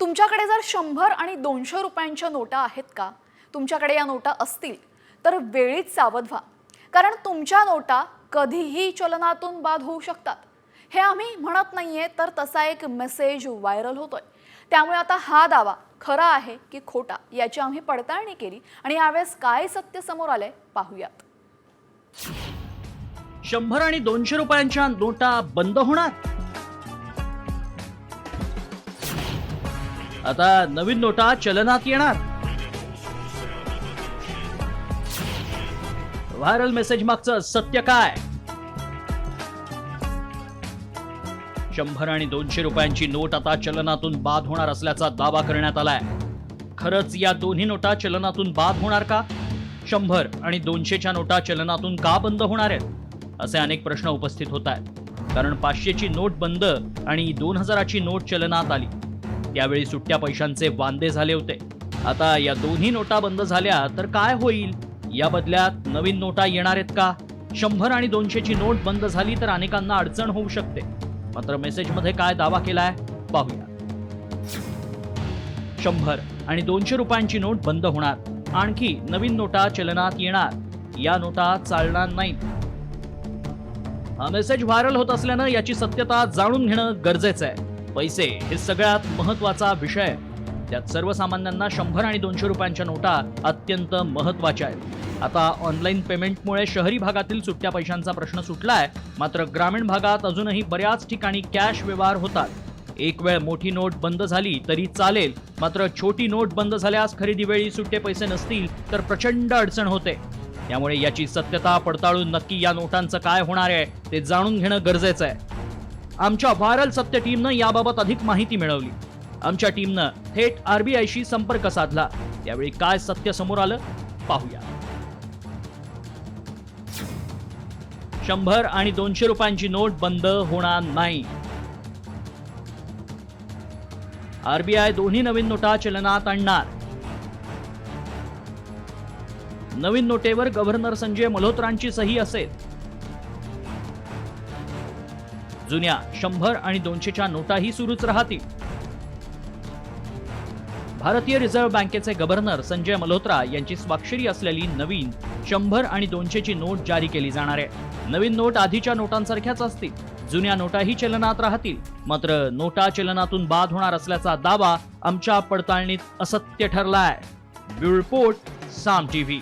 तुमच्याकडे जर शंभर आणि दोनशे रुपयांच्या नोटा आहेत का? तुमच्याकडे या नोटा असतील तर वेळीच सावध व्हा. कारण तुमच्या नोटा कधीही चलनातून बाद होऊ शकतात. हे आम्ही म्हणत नाही आहे तर तसा एक मेसेज व्हायरल होतोय. त्यामुळे आता हा दावा खरा आहे की खोटा याची आम्ही पडताळणी केली आणि यावेळेस काय सत्य समोर आले पाहूयात. शंभर आणि दोनशे रुपयांच्या नोटा बंद होणार? आता नवीन नोटा चलनात येणार. व्हायरल मेसेज मागचं सत्य काय? शंभर आणि दोनशे रुपयांची नोट आता चलनातून बाद होणार असल्याचा दावा करण्यात आलाय. खरंच या दोन्ही नोटा चलनातून बाद होणार का? शंभर आणि दोनशेच्या नोटा चलनातून का बंद होणार आहेत? असे अनेक प्रश्न उपस्थित होत आहेत. कारण पाचशेची नोट बंद आणि दोन हजाराची नोट चलनात आली. त्यावेळी सुट्ट्या पैशांचे वांदे झाले होते. आता या दोन्ही नोटा बंद झाल्या तर काय होईल? या बदल्यात नवीन नोटा येणार आहेत का? शंभर आणि दोनशेची नोट बंद झाली तर अनेकांना अडचण होऊ शकते. मात्र मेसेजमध्ये काय दावा केलाय? पाहूया. शंभर आणि दोनशे रुपयांची नोट बंद होणार. आणखी नवीन नोटा चलनात येणार. या नोटा चालणार नाहीत. हा मेसेज व्हायरल होत असल्यानं याची सत्यता जाणून घेणं गरजेचं आहे. पैसे हे सगळ्यात महत्त्वाचा विषय. त्यात सर्वसामान्यांना शंभर आणि दोनशे रुपयांच्या नोटा अत्यंत महत्त्वाच्या आहेत. आता ऑनलाईन पेमेंटमुळे शहरी भागातील सुट्ट्या पैशांचा प्रश्न सुटलाय. मात्र ग्रामीण भागात अजूनही बऱ्याच ठिकाणी कॅश व्यवहार होतात. एक वेळ मोठी नोट बंद झाली तरी चालेल. मात्र छोटी नोट बंद झाल्यास खरेदी वेळी सुट्टे पैसे नसतील तर प्रचंड अडचण होते. त्यामुळे याची सत्यता पडताळून नक्की या नोटांचं काय होणार आहे ते जाणून घेणं गरजेचं आहे. आमच्या व्हायरल सत्य टीमनं याबाबत अधिक माहिती मिळवली. आमच्या टीमनं थेट आरबीआयशी संपर्क साधला. त्यावेळी काय सत्य समोर आलं पाहूया. शंभर आणि दोनशे रुपयांची नोट बंद होणार नाही. आरबीआय दोन्ही नवीन नोटा चलनात आणणार. नवीन नोटेवर गव्हर्नर संजय मल्होत्रांची सही असेल. जुन्या शंभर आणि दोनशेच्या नोटाही सुरूच राहतील. भारतीय रिझर्व्ह बँकेचे गव्हर्नर संजय मल्होत्रा यांची स्वाक्षरी असलेली नवीन शंभर आणि दोनशेची नोट जारी केली जाणार आहे. नवीन नोट आधीच्या नोटांसारख्याच असतील. जुन्या नोटाही चलनात राहतील. मात्र नोटा चलनातून बाद होणार असल्याचा दावा आमच्या पडताळणीत असत्य ठरलाय. Bureau report Saam TV.